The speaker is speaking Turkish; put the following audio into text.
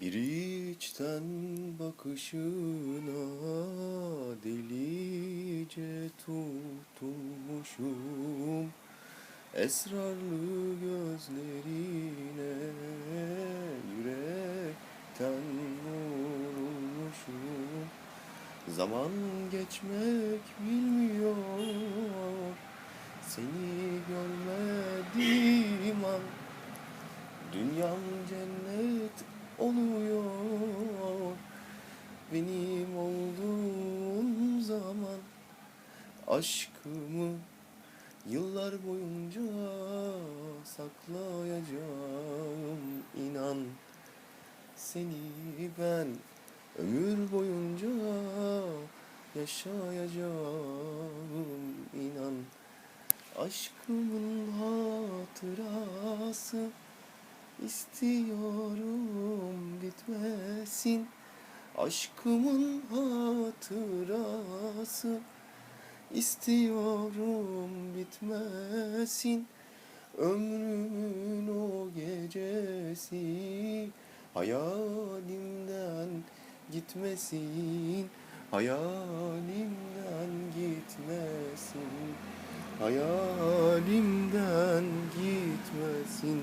Bir içten bakışına delice tutulmuşum Esrarlı gözlerine yürekten vurulmuşum Zaman geçmek bilmiyor Seni görmediğim an. Dünyam cennet oluyor. Benim olduğun zaman Aşkımı yıllar boyunca saklayacağım. İnan Seni ben ömür boyunca yaşayacağım. İnan Aşkımın hatırası istiyorum bitmesin Aşkımın hatırası istiyorum bitmesin. Ömrümün o gecesi hayalimden gitmesin. Hayalimden gitmesin. Hayalimden gitmesin